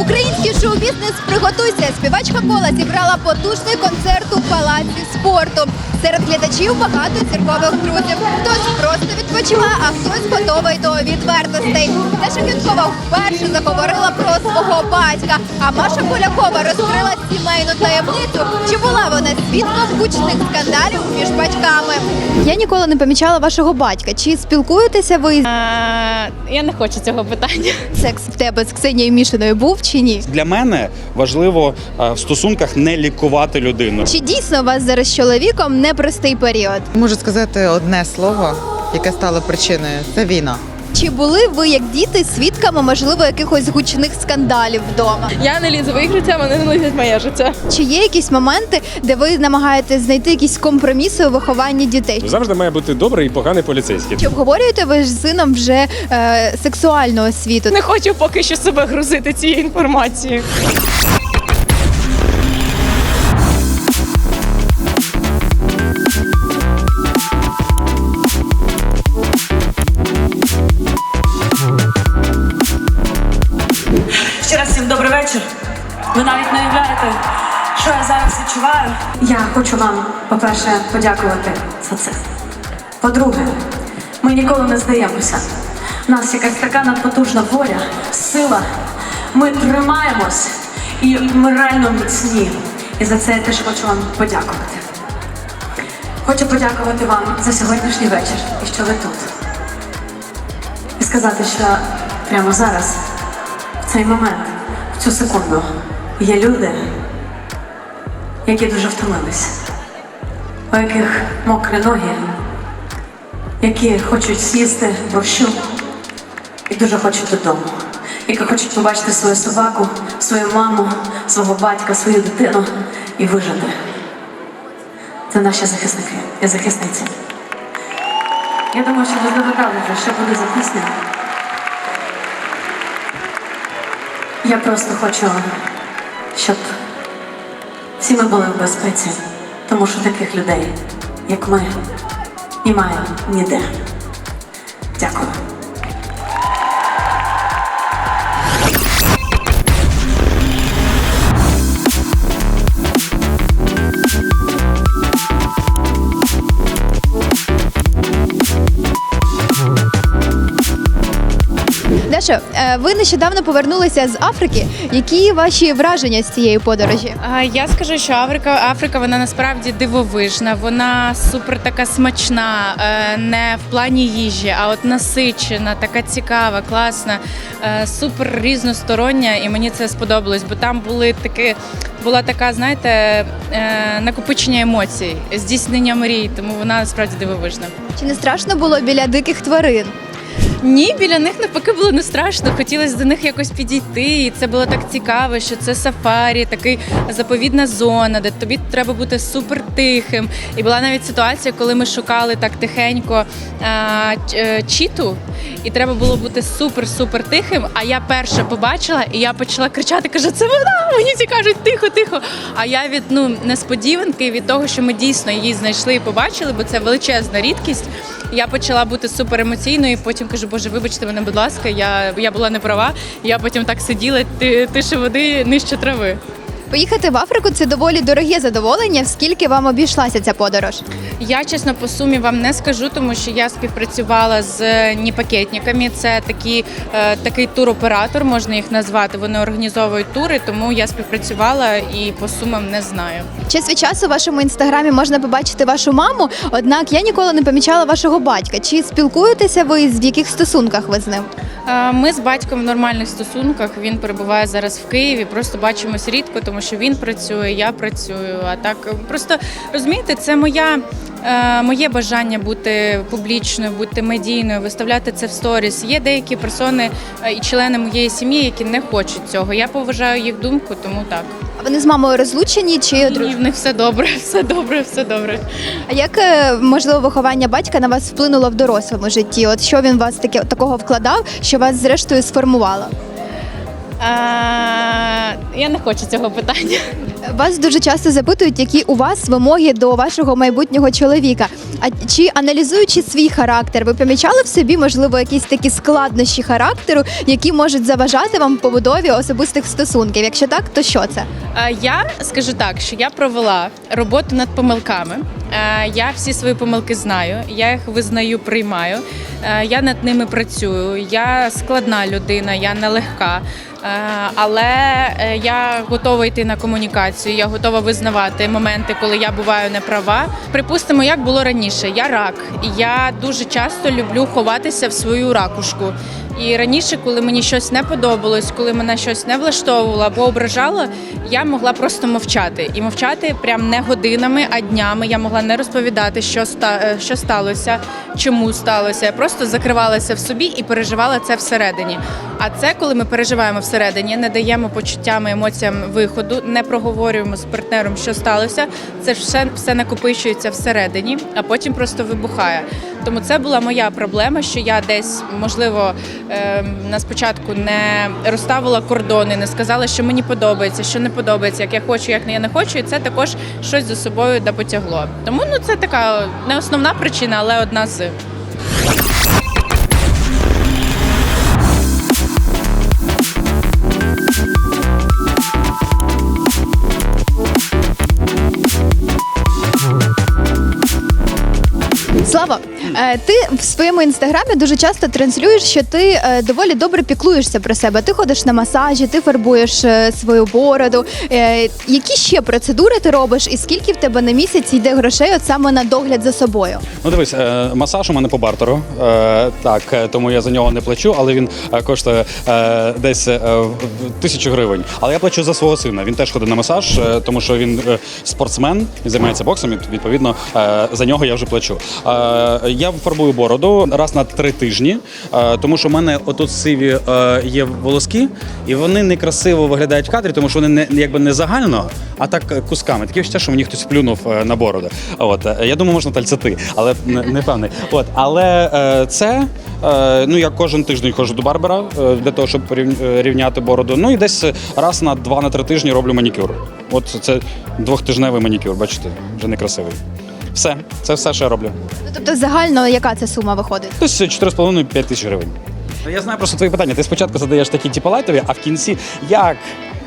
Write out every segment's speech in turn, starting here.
Український шоу-бізнес приготуйся. Співачка кола зібрала потужний концерт у палаці спорту. Серед глядачів багато зіркових друзів. Хтось просто відпочиває, а хтось готовий до відвертостей. Наша Квіткова вперше заговорила про свого батька. А Маша Полякова розкрила сімейну таємницю. Чи була вона свідком гучних скандалів між батьками? Я ніколи не помічала вашого батька. Чи спілкуєтеся ви? А, я не хочу цього питання. Секс в тебе з Ксенією Мішиною був чи ні? Для мене важливо е, в стосунках не лікувати людину. Чи дійсно у вас зараз з чоловіком непростий період? Можу сказати одне слово, яке стало причиною це війна. Чи були ви як діти свідками, можливо, якихось гучних скандалів вдома? Я не лізу в їх життя, вони не лізуть в моє життя. Чи є якісь моменти, де ви намагаєтесь знайти якісь компроміси у вихованні дітей? Завжди має бути добрий і поганий поліцейський. Чи обговорюєте ви з сином вже е, сексуальну освіту? Не хочу поки що себе грузити цією інформацією. Зараз відчуваю. Я хочу вам, по-перше, подякувати за це. По-друге, ми ніколи не здаємося. У нас якась така надпотужна воля, сила. Ми тримаємось і ми реально міцні. І за це я теж хочу вам подякувати. Хочу подякувати вам за сьогоднішній вечір і що ви тут. І сказати, що прямо зараз в цей момент, в цю секунду, є люди, які дуже втомились, у яких мокрі ноги, які хочуть з'їсти борщу і дуже хочуть додому, які хочуть побачити свою собаку, свою маму, свого батька, свою дитину і вижити. Це наші захисники і захисниці. Я думаю, що ви вже, що буде за. Я просто хочу, щоб всі ми були в безпеці, тому що таких людей, як ми, немає ніде. Дякую. Даша, е, ви нещодавно повернулися з Африки. Які ваші враження з цієї подорожі? Я скажу, що Африка, Африка вона насправді дивовижна, вона супер така смачна, е, не в плані їжі, а от насичена, така цікава, класна, е, супер різностороння, і мені це сподобалось, бо там були такі. Була така, знаєте, е, накопичення емоцій, здійснення мрій, тому вона насправді дивовижна. Чи не страшно було біля диких тварин? Ні, біля них навпаки було не страшно. Хотілося до них якось підійти. І це було так цікаво, що це сафарі, такий заповідна зона, де тобі треба бути супер тихим. І була навіть ситуація, коли ми шукали так тихенько а, е, чіту, і треба було бути супер-супер тихим. А я перша побачила, і я почала кричати: кажу, це вона! Мені всі кажуть, тихо, тихо. А я від ну несподіванки від того, що ми дійсно її знайшли і побачили, бо це величезна рідкість. Я почала бути супер емоційною, потім кажу, боже, вибачте мене, будь ласка, я, я була не права. Я потім так сиділа, ти, тише води нижче трави. Поїхати в Африку це доволі дороге задоволення. Скільки вам обійшлася ця подорож? Я чесно по сумі вам не скажу, тому що я співпрацювала з ніпакетниками. Це такі, е, такий туроператор, можна їх назвати. Вони організовують тури, тому я співпрацювала і по сумам не знаю. Час від часу в вашому інстаграмі можна побачити вашу маму, однак я ніколи не помічала вашого батька. Чи спілкуєтеся ви в яких стосунках ви з ним? Ми з батьком в нормальних стосунках. Він перебуває зараз в Києві. Просто бачимось рідко, тому що він працює, я працюю. А так просто розумієте, це моя. е, Моє бажання бути публічною, бути медійною, виставляти це в сторіс. Є деякі персони е, і члени моєї сім'ї, які не хочуть цього. Я поважаю їх думку, тому так. А вони з мамою розлучені чи Ні, одружені? в них все добре, все добре, все добре. А як е, можливо виховання батька на вас вплинуло в дорослому житті? От що він вас таке такого вкладав, що вас зрештою сформувало? А, я не хочу цього питання. Вас дуже часто запитують, які у вас вимоги до вашого майбутнього чоловіка. А чи аналізуючи свій характер, ви помічали в собі, можливо, якісь такі складнощі характеру, які можуть заважати вам побудові особистих стосунків? Якщо так, то що це? Е, Я скажу так, що я провела роботу над помилками. Е, Я всі свої помилки знаю, я їх визнаю, приймаю. Е, Я над ними працюю. Я складна людина, я нелегка. Е, Але я готова йти на комунікацію. Я готова визнавати моменти, коли я буваю не права. Припустимо, як було раніше. Я рак, я дуже часто люблю ховатися в свою ракушку. І раніше, коли мені щось не подобалось, коли мене щось не влаштовувало або ображало, я могла просто мовчати. І мовчати прям не годинами, а днями. Я могла не розповідати, що ста е, що сталося, чому сталося. Я просто закривалася в собі і переживала це всередині. А це, коли ми переживаємо всередині, не даємо почуттям і емоціям виходу, не проговорюємо з партнером, що сталося. Це все, все накопичується всередині, а потім просто вибухає. Тому це була моя проблема, що я десь, можливо, ем, на спочатку не розставила кордони, не сказала, що мені подобається, що не подобається, як я хочу, як я не хочу. І це також щось за собою да потягло. Тому ну це така не основна причина, але одна з. Е, ти в своєму інстаграмі дуже часто транслюєш, що ти е, доволі добре піклуєшся про себе. Ти ходиш на масажі, ти фарбуєш е, свою бороду. Які ще процедури ти робиш, і скільки в тебе на місяць йде грошей от саме на догляд за собою? Ну дивись, масаж у мене по бартеру. Так, тому я за нього не плачу, але він коштує десь в- тисячу гривень. Але я плачу за свого сина. Він теж ходить на масаж, тому що він спортсмен, він займається боксом. і, Відповідно, за нього я вже плачу. Я фарбую бороду раз на три тижні, е, тому що в мене отут сиві е, є волоски, і вони некрасиво виглядають в кадрі, тому що вони не якби не загально, а так е, кусками. Таке відчуття, що мені хтось плюнув на бороду. От я думаю, можна тальцяти, але не, певний. От, але це ну я кожен тиждень ходжу до барбера для того, щоб рівняти бороду. Ну і десь раз на два на три тижні роблю манікюр. От це двохтижневий манікюр, бачите, вже некрасивий. Все, це все, що я роблю. Ну тобто загально яка це сума виходить? Десь 4,5-5 тисяч гривень. Ну, Я знаю просто твої питання. Ти спочатку задаєш такі типу лайтові, а в кінці як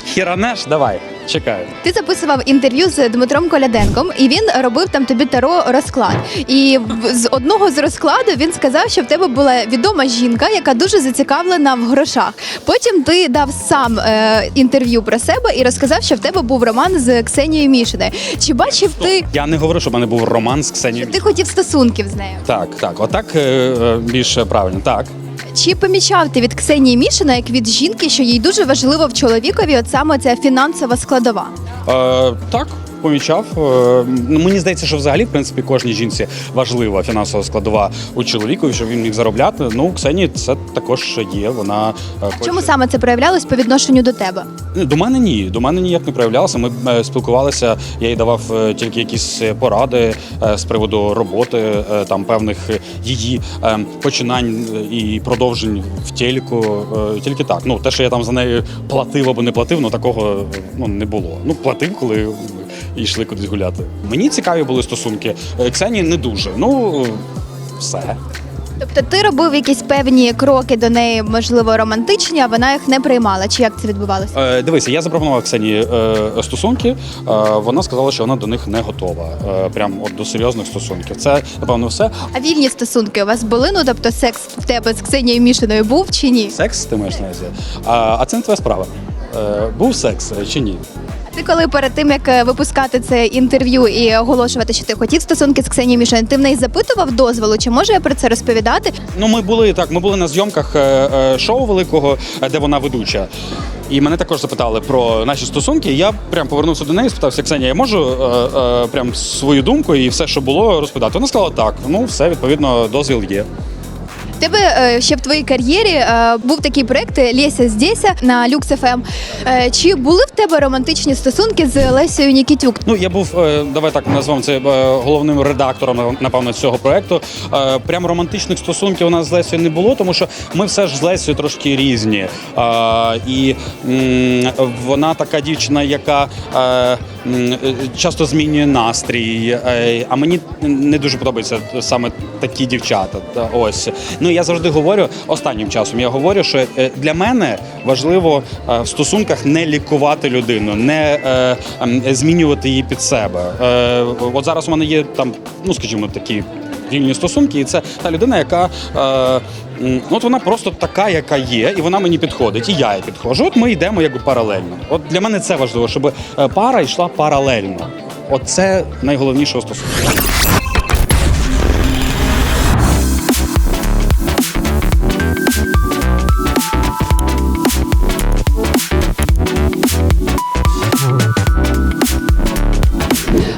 хіранеш, давай, чекаю. Ти записував інтерв'ю з Дмитром Коляденком, і він робив там тобі таро розклад. І в- з одного з розкладу він сказав, що в тебе була відома жінка, яка дуже зацікавлена в грошах. Потім ти дав сам е, інтерв'ю про себе і розказав, що в тебе був роман з Ксенією Мішиною. Чи бачив ти, Я не говорю, що в мене був роман з Ксенією. ти хотів стосунків з нею? Так, так, отак е, е, більш правильно. Так. Чи помічав ти від Ксенії Мішина, як від жінки, що їй дуже важливо в чоловікові, от саме ця фінансова складова? Е, так, помічав. Е, ну, мені здається, що взагалі, в принципі, кожній жінці важлива фінансова складова у чоловіку, щоб він міг заробляти. Ну, у Ксенії це також є. Вона е, хоче- Чому саме це проявлялось по відношенню до тебе? До мене ні, до мене ніяк не проявлялося. Ми е, спілкувалися. Я їй давав тільки якісь поради з приводу роботи, там певних її починань і продовжень в телеку. Е, Тільки так. Ну те, що я там за нею платив або не платив, ну такого ну не було. Ну платив, коли ми йшли кудись гуляти. Мені цікаві були стосунки. Е, Ксенії не дуже. Ну все. Тобто ти робив якісь певні кроки до неї, можливо, романтичні, а вона їх не приймала. Чи як це відбувалося? Е, дивися, я запропонував Ксенії е, стосунки. Е, вона сказала, що вона до них не готова. Е, прям от до серйозних стосунків. Це напевно все. А вільні стосунки у вас були? Ну тобто секс в тебе з Ксенією Мішиною був чи ні? Секс, ти маєш на увазі. А, а це не твоя справа. Е, був секс чи ні? Ти коли перед тим як е, випускати це інтерв'ю і оголошувати, що ти хотів стосунки з Ксенією Мішиною, ти в неї запитував дозволу? Чи можу я про це розповідати? Ну, ми були так. Ми були на зйомках е, е, шоу великого, де вона ведуча. І мене також запитали про наші стосунки. Я прям повернувся до неї, спитався Ксенія, я можу е, е, прям свою думку і все, що було, розповідати. Вона сказала так. Ну, все, відповідно, дозвіл є. Тебе е, ще в твоїй кар'єрі е, був такий проект Леся здеся на FM. Е, Чи були в тебе романтичні стосунки з Лесею Нікітюк? Ну, я був, е, давай так назвемо це е, головним редактором, напевно, цього проекту. Е, Прям романтичних стосунків у нас з Лесею не було, тому що ми все ж з Лесею трошки різні. Е, І вона така дівчина, яка е, е, часто змінює настрій. Е, А мені не дуже подобаються саме такі дівчата. Та, Ось. Ну я завжди говорю останнім часом. Я говорю, що е, для мене важливо е, в стосунках не лікувати людину, не е, ем, змінювати її під себе. Е, От зараз у мене є там, ну скажімо, такі вільні стосунки, і це та людина, яка. Е, От вона просто така, яка є, і вона мені підходить, і я їй підходжу. От ми йдемо якби паралельно. От для мене це важливо, щоб е, пара йшла паралельно. От це найголовніше у стосунках.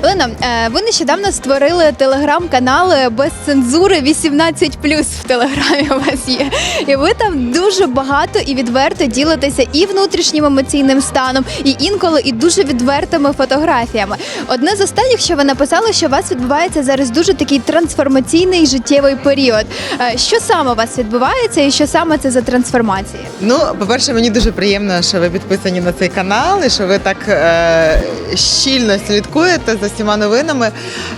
Олена, е, ви нещодавно створили телеграм-канал без цензури 18 в телеграмі у вас є. І ви там дуже багато і відверто ділитеся і внутрішнім емоційним станом, і інколи і дуже відвертими фотографіями. Одне з останніх, що ви написали, що у вас відбувається зараз дуже такий трансформаційний життєвий період. Е, Що саме у вас відбувається, і що саме це за трансформації? Ну, по-перше, мені дуже приємно, що ви підписані на цей канал і що ви так е, щільно слідкуєте за всіма новинами.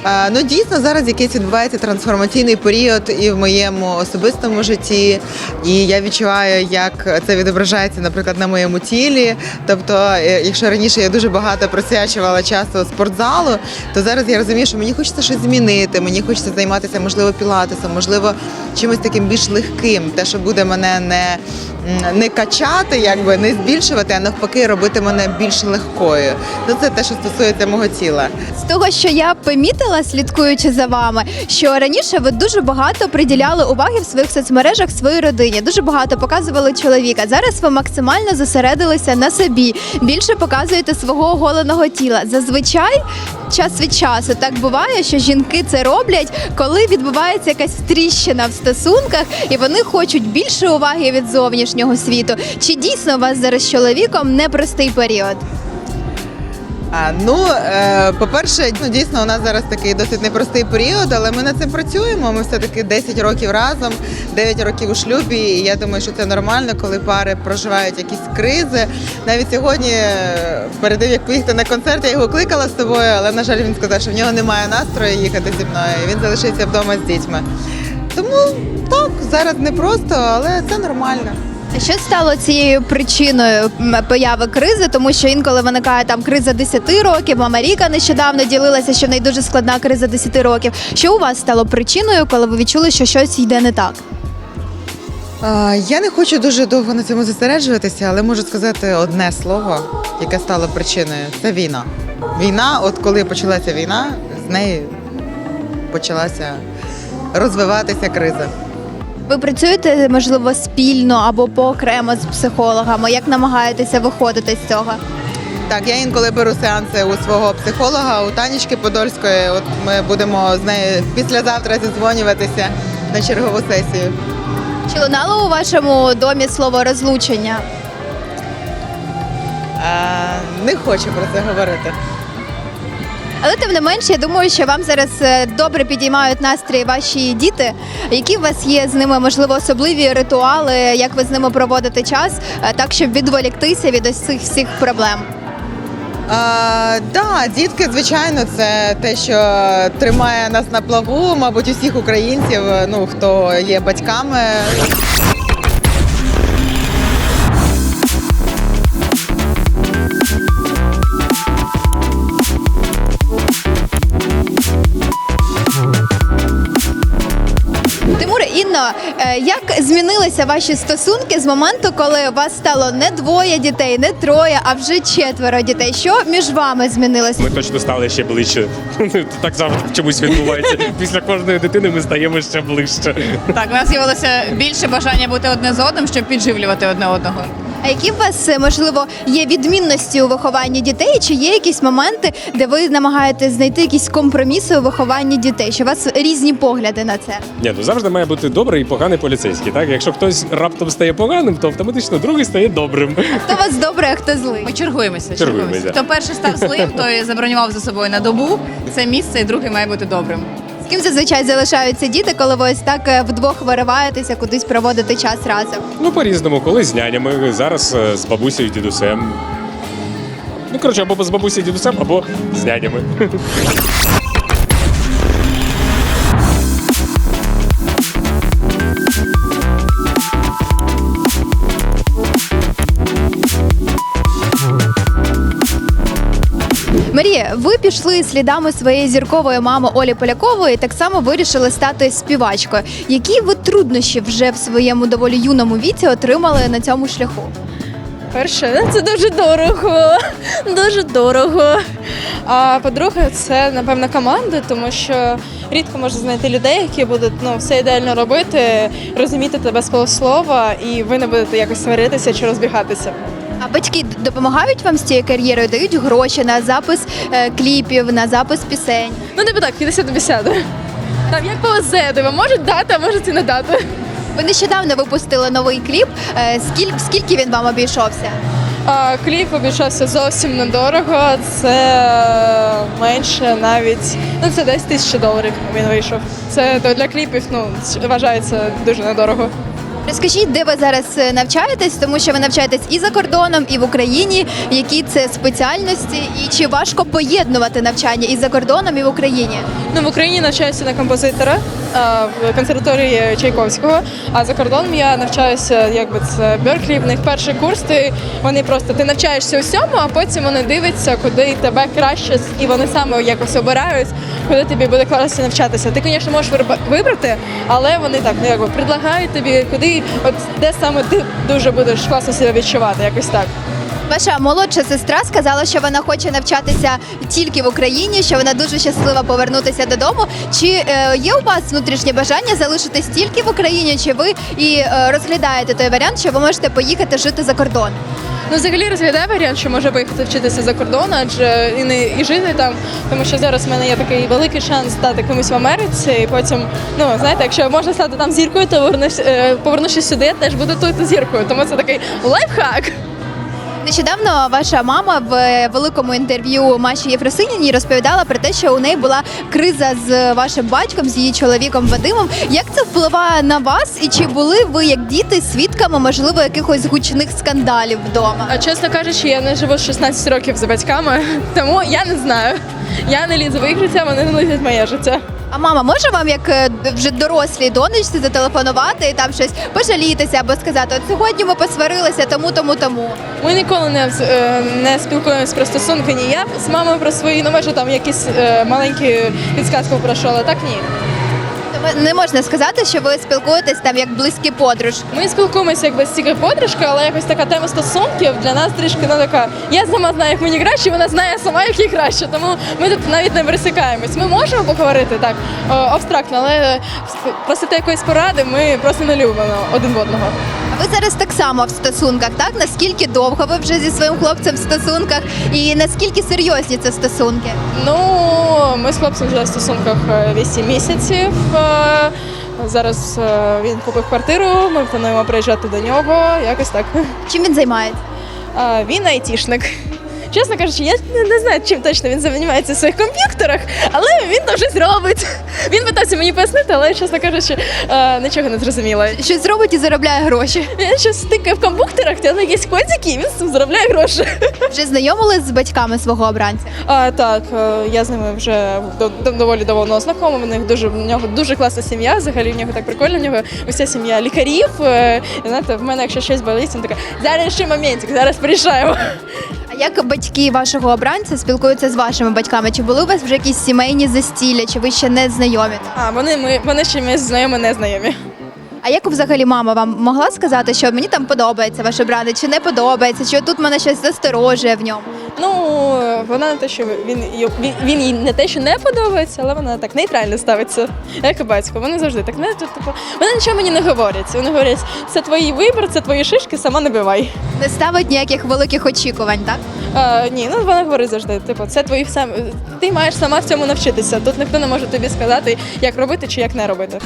Е, ну, дійсно, зараз якийсь відбувається трансформаційний період і в моєму особистому житті. І я відчуваю, як це відображається, наприклад, на моєму тілі. Тобто, е, якщо раніше я дуже багато присвячувала часу спортзалу, то зараз я розумію, що мені хочеться щось змінити, мені хочеться займатися, можливо, пілатесом, можливо, чимось таким більш легким, те, що буде мене не, не качати, якби не збільшувати, а навпаки, робити мене більш легкою. Ну це те, що стосується мого тіла. З того, що я помітила, слідкуючи за вами, що раніше ви дуже багато приділяли уваги в своїх соцмережах своїй родині, дуже багато показували чоловіка. Зараз ви максимально зосередилися на собі, більше показуєте свого оголеного тіла. Зазвичай час від часу так буває, що жінки це роблять, коли відбувається якась тріщина в стосунках, і вони хочуть більше уваги від зовнішнього світу. Чи дійсно у вас зараз з чоловіком непростий період? А, ну, е, по-перше, ну дійсно у нас зараз такий досить непростий період, але ми над цим працюємо. Ми все-таки 10 років разом, 9 років у шлюбі. І я думаю, що це нормально, коли пари проживають якісь кризи. Навіть сьогодні, е, перед тим як поїхати на концерт, я його кликала з тобою, але на жаль, він сказав, що в нього немає настрою їхати зі мною. Він залишився вдома з дітьми. Тому так, зараз непросто, але це нормально. Що стало цією причиною появи кризи? Тому що інколи виникає там криза 10 років. Мама Ріка нещодавно ділилася, що в неї дуже складна криза 10 років. Що у вас стало причиною, коли ви відчули, що щось йде не так? Я не хочу дуже довго на цьому зосереджуватися, але можу сказати одне слово, яке стало причиною це війна. Війна, от коли почалася війна, з неї почалася розвиватися криза. Ви працюєте можливо спільно або поокремо з психологами? Як намагаєтеся виходити з цього? Так, я інколи беру сеанси у свого психолога, у Танічки Подольської. От ми будемо з нею післязавтра зідзвонюватися на чергову сесію. Чи лунало у вашому домі слово розлучення? А, не хочу про це говорити. Але тим не менше, я думаю, що вам зараз е, добре підіймають настрій ваші діти. Які у вас є з ними можливо особливі ритуали, як ви з ними проводите час, е, так щоб відволіктися від ось цих всіх проблем? А, да, дітки, звичайно, це те, що тримає нас на плаву, мабуть, усіх українців, ну хто є батьками. Тимур, е, як змінилися ваші стосунки з моменту, коли у вас стало не двоє дітей, не троє, а вже четверо дітей? Що між вами змінилося? Ми точно стали ще ближче. Так завжди чомусь відбувається. Після кожної дитини ми стаємо ще ближче. Так, у нас з'явилося більше бажання бути одне з одним, щоб підживлювати одне одного. А які у вас е, можливо є відмінності у вихованні дітей? Чи є якісь моменти, де ви намагаєтесь знайти якісь компроміси у вихованні дітей? Чи у вас різні погляди на це? Ні, ну завжди має бути добрий і поганий поліцейський. Так, якщо хтось раптом стає поганим, то автоматично другий стає добрим. Хто у вас добрий, а хто злий? Ми чергуємося. Чергуємося. Хто перший став злим, той забронював за собою на добу. Це місце, і другий має бути добрим. З ким зазвичай залишаються діти, коли ви ось так е, вдвох вириваєтеся, кудись проводити час разом? Ну, по-різному, колись з нянями, зараз е, з бабусею і дідусем. Ну, коротше, або з бабусею і дідусем, або з нянями. Ви пішли слідами своєї зіркової мами Олі Полякової, і так само вирішили стати співачкою. Які ви труднощі вже в своєму доволі юному віці отримали на цьому шляху? Перше, це дуже дорого. Дуже дорого. А по-друге, це напевно команда, тому що рідко можна знайти людей, які будуть ну, все ідеально робити, розуміти тебе з полуслова, і ви не будете якось сваритися чи розбігатися. А батьки допомагають вам з цією кар'єрою, дають гроші на запис е, кліпів, на запис пісень. Ну, не так, 50 на 50. Там як повезе, тебе можуть дати, а можуть і не дати. Ви нещодавно випустили новий кліп. Е, Скільки, скільки він вам обійшовся? А, кліп обійшовся зовсім недорого. Це менше навіть. Ну це десь тисяча доларів він вийшов. Це то для кліпів ну, вважається дуже недорого. Розкажіть, де ви зараз е, навчаєтесь, тому що ви навчаєтесь і за кордоном, і в Україні. Які це спеціальності, і чи важко поєднувати навчання і за кордоном, і в Україні? Ну, в Україні навчаюся на композитора в консерваторії Чайковського. А за кордоном я навчаюся, якби це Берклі. В них перший курс. Ти вони просто ти навчаєшся усьому, а потім вони дивляться, куди тебе краще, і вони саме якось обирають, куди тобі буде класно навчатися. Ти, звісно, можеш вибрати, але вони так ну, якби предлагають тобі, куди, от де саме ти дуже будеш класно себе відчувати, якось так. Ваша молодша сестра сказала, що вона хоче навчатися тільки в Україні, що вона дуже щаслива повернутися додому. Чи е, є у вас внутрішнє бажання залишитись тільки в Україні, чи ви і е, розглядаєте той варіант, що ви можете поїхати жити за кордон? Ну, взагалі розглядає варіант, що може поїхати вчитися за кордон, адже і не і жити там, тому що зараз в мене є такий великий шанс стати комусь в Америці, і потім, ну знаєте, якщо можна стати там зіркою, то е, повернувшись сюди, я теж буду тут зіркою. Тому це такий лайфхак. Нещодавно ваша мама в великому інтерв'ю Маші Єфросиніній розповідала про те, що у неї була криза з вашим батьком, з її чоловіком Вадимом. Як це впливає на вас? І чи були ви як діти свідками, можливо, якихось гучних скандалів вдома? А чесно кажучи, я не живу з 16 років за батьками, тому я не знаю. Я не лізу в їх життя, вони не лізуть в моє життя. А мама може вам, як е, вже дорослій донечці, зателефонувати і там щось пожалітися або сказати, от сьогодні ми посварилися, тому, тому, тому. Ми ніколи не, е, не спілкуємося про стосунки ні я з мамою про свої, ну може там якісь е, маленькі підсказки прошу, але так ні. Не можна сказати, що ви спілкуєтесь там як близькі подружки. Ми спілкуємося якби з подружки, але якось така тема стосунків для нас трішки ну, така. Я сама знаю, як мені краще, вона знає сама, як їй краще. Тому ми тут навіть не пересикаємось. Ми можемо поговорити так абстрактно, але е, просити якоїсь поради ми просто не любимо один в одного. Ви зараз так само в стосунках, так? Наскільки довго ви вже зі своїм хлопцем в стосунках і наскільки серйозні це стосунки? Ну, ми з хлопцем вже в стосунках е, 8 місяців. Е, Зараз е, він купив квартиру, ми плануємо приїжджати до нього. Якось так. Чим він займається? Він айтішник. Чесно кажучи, я не, не знаю, чим точно він займається в своїх комп'ютерах, але він там щось робить. Він питався мені пояснити, але, чесно кажучи, е, нічого не зрозуміло. Щось зробить і заробляє гроші. Він щось тикає в комп'ютерах, там якісь кодики, і він з цим заробляє гроші. Вже знайомились з батьками свого обранця. А, так, е, я з ними вже до- до- доволі давно знайома. В них дуже в нього дуже класна сім'я. Взагалі в нього так прикольно. В нього уся сім'я лікарів. Е, І знаєте, в мене, якщо щось болить, він така, зараз ще моментик, зараз приїжджаємо. Як батьки вашого обранця спілкуються з вашими батьками? Чи були у вас вже якісь сімейні застілля, чи ви ще не знайомі? А вони ми вони ще ми знайомі, не знайомі. А як взагалі мама вам могла сказати, що мені там подобається ваш обранець, чи не подобається, чи тут мене щось засторожує в ньому? Ну, вона не те, що він, він, він їй не те, що не подобається, але вона так нейтрально ставиться, як і батько. Вони завжди так не тут, типу, вони нічого мені не говорять. Вони говорять, це твій вибір, це твої шишки, сама не бивай. Не ставить ніяких великих очікувань, так? А, ні, ну вона говорить завжди, типу, це твої сам. Ти маєш сама в цьому навчитися. Тут ніхто не може тобі сказати, як робити чи як не робити.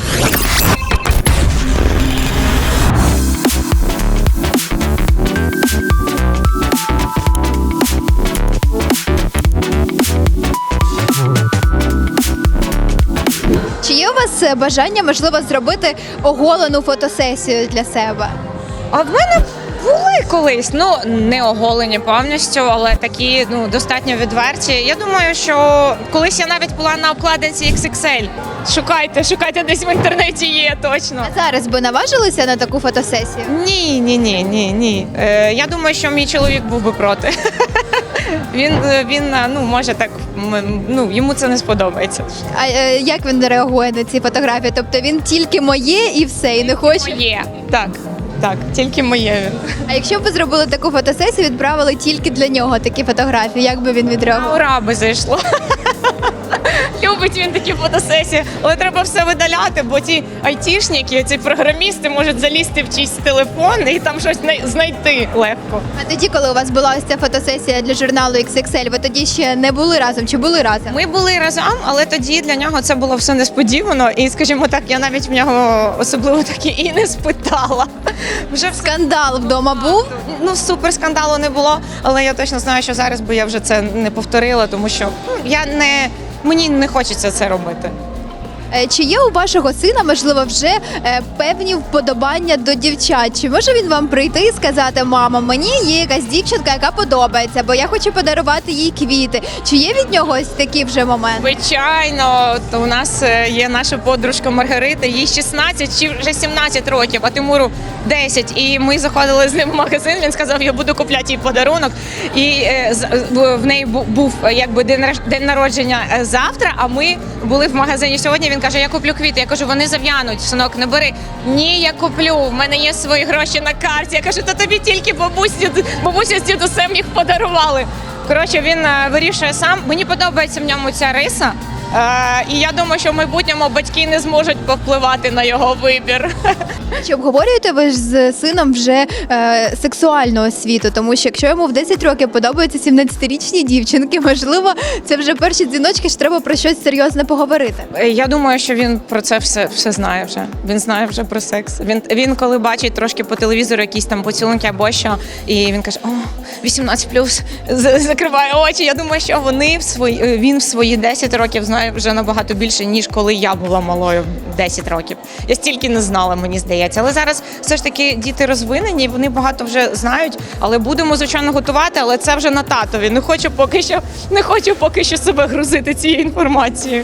Вас е, бажання, можливо, зробити оголену фотосесію для себе? А в мене були колись, ну не оголені повністю, але такі ну достатньо відверті. Я думаю, що колись я навіть була на обкладинці XXL. Шукайте, шукайте десь в інтернеті є точно. А зараз би наважилися на таку фотосесію? Ні, ні, ні, ні, ні. Е, я думаю, що мій чоловік був би проти. Він е, він е, ну може так ну йому це не сподобається. А е, як він реагує на ці фотографії? Тобто він тільки моє і все, і не хоче. Моє так, так, тільки моє. А якщо б ви зробили таку фотосесію, відправили тільки для нього такі фотографії, як би він відреагував? Ура би зайшло. Любить він такі фотосесії, але треба все видаляти, бо ті айтішники, ці програмісти можуть залізти в чийсь телефон і там щось най- знайти легко. А тоді, коли у вас була ось ця фотосесія для журналу XXL, ви тоді ще не були разом чи були разом? Ми були разом, але тоді для нього це було все несподівано. І, скажімо так, я навіть в нього особливо таки і не спитала. Вже все Скандал вдома був. ну супер скандалу не було, але я точно знаю, що зараз би я вже це не повторила, тому що ну, я не мені не хочеться це робити. Е, Чи є у вашого сина, можливо, вже е, певні вподобання до дівчат? Чи може він вам прийти і сказати, мама, мені є якась дівчинка, яка подобається, бо я хочу подарувати їй квіти? Чи є від нього ось такі вже моменти? Звичайно, то у нас е, є наша подружка Маргарита, їй 16 чи вже 17 років, а Тимуру 10. І ми заходили з ним в магазин. Він сказав, я буду купляти їй подарунок. І в- неї був якби день народження завтра. А ми були в магазині сьогодні. Він каже: Я куплю квіти. Я кажу, вони зав'януть. Синок, не бери. Ні, я куплю. В мене є свої гроші на карті. Я кажу, то тобі тільки бабусі, бабуся з дідусем їх подарували. Коротше, він е, вирішує сам. Мені подобається в ньому ця риса. Е, і я думаю, що в майбутньому батьки не зможуть повпливати на його вибір. Чи обговорюєте ви ж з сином вже е, сексуальну освіту? Тому що якщо йому в 10 років подобаються 17-річні дівчинки, можливо, це вже перші дзвіночки, що треба про щось серйозне поговорити. Е, Я думаю, що він про це все, все знає вже. Він знає вже про секс. Він, він коли бачить трошки по телевізору якісь там поцілунки або що, і він каже: О, 18 з- закриває очі. Я думаю, що вони в свої е, він в свої 10 років знає вже набагато більше, ніж коли я була малою в 10 років. Я стільки не знала, мені здається. Але зараз все ж таки діти розвинені, вони багато вже знають. Але будемо звичайно готувати. Але це вже на татові. Не хочу поки що, не хочу поки що себе грузити цією інформацією.